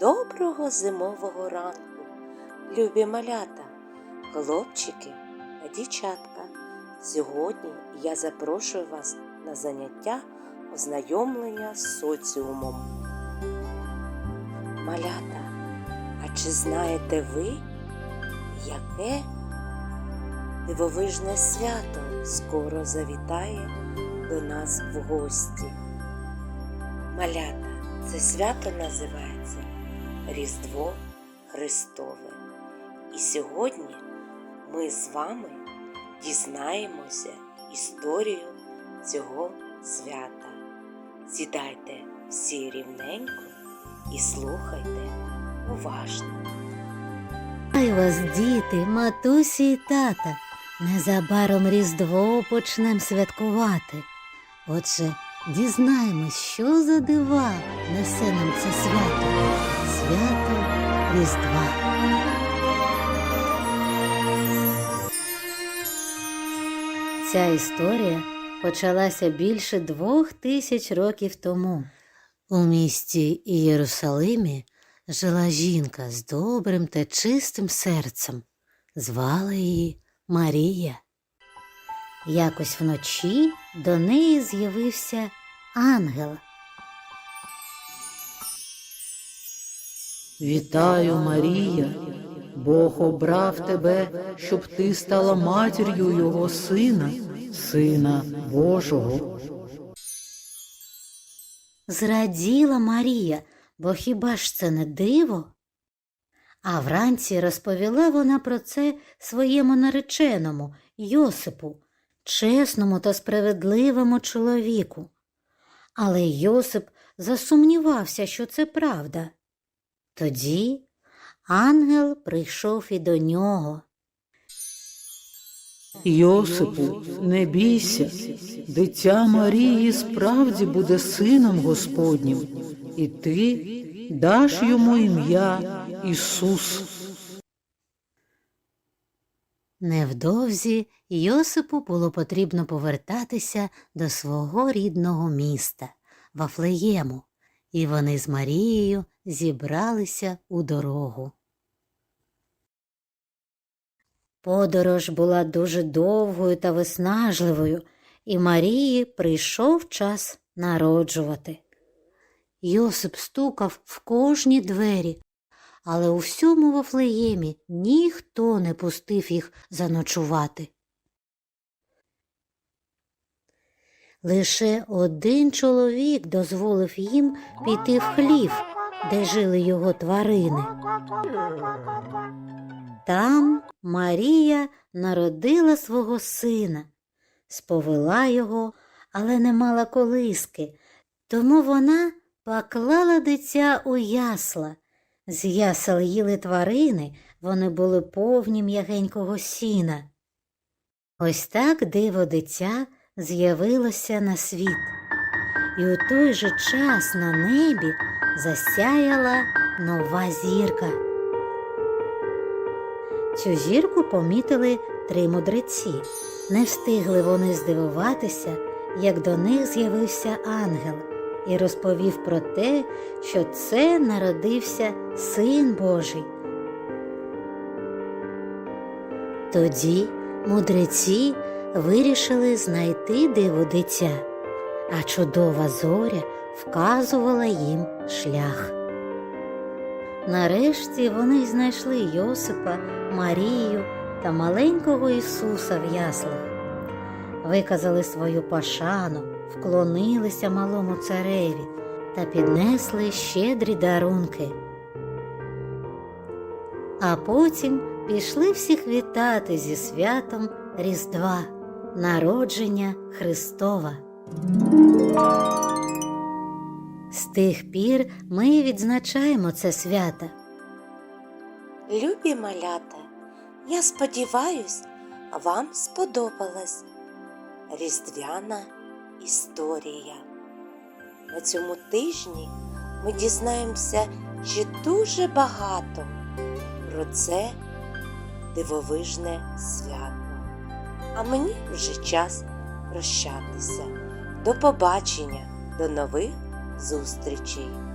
Доброго зимового ранку, любі малята, хлопчики та дівчатка. Сьогодні я запрошую вас на заняття ознайомлення з соціумом. Малята, а чи знаєте ви, яке дивовижне свято скоро завітає до нас в гості? Малята, це свято називається Різдво Христове. І сьогодні ми з вами дізнаємося історію цього свята. Сідайте всі рівненько і слухайте уважно. Хай вас, діти, матусі і тата, незабаром Різдво почнем святкувати. Отже, дізнаємось, що за дива несе нам це свято. Свято Різдва. Ця історія почалася більше двох тисяч років тому. У місті Єрусалимі жила жінка з добрим та чистим серцем. Звали її Марія. Якось вночі до неї з'явився ангел. Вітаю, Марія. Бог обрав тебе, щоб ти стала матір'ю його сина, сина Божого. Зраділа Марія, бо хіба ж це не диво? А вранці розповіла вона про це своєму нареченому Йосипу, чесному та справедливому чоловіку. Але Йосип засумнівався, що це правда. Тоді ангел прийшов і до нього. Йосипу, не бійся, дитя Марії справді буде сином Господнім, і ти даш йому ім'я Ісус. Невдовзі Йосипу було потрібно повертатися до свого рідного міста Вафлеєму, і вони з Марією зібралися у дорогу. Подорож була дуже довгою та виснажливою, і Марії прийшов час народжувати. Йосип стукав в кожні двері, але у всьому Вафлеємі ніхто не пустив їх заночувати. Лише один чоловік дозволив їм піти в хлів, де жили його тварини. Там Марія народила свого сина, сповела його, але не мала колиски, тому вона поклала дитя у ясла. З ясел їли тварини, вони були повні м'ягенького сіна. Ось так диво дитя з'явилося на світ, і у той же час на небі засяяла нова зірка. Цю зірку помітили три мудреці. Не встигли вони здивуватися, як до них з'явився ангел і розповів про те, що це народився Син Божий. Тоді мудреці вирішили знайти диво дитя, а чудова зоря вказувала їм шлях. Нарешті вони знайшли Йосипа, Марію та маленького Ісуса в яслах, виказали свою пашану, вклонилися малому цареві та піднесли щедрі дарунки. А потім пішли всіх вітати зі святом Різдва, народження Христова. З тих пір ми відзначаємо це свято. Любі малята, я сподіваюсь, вам сподобалась різдвяна історія. На цьому тижні ми дізнаємося ще дуже багато про це дивовижне свято. А мені вже час прощатися. До побачення, до нових зустрічей!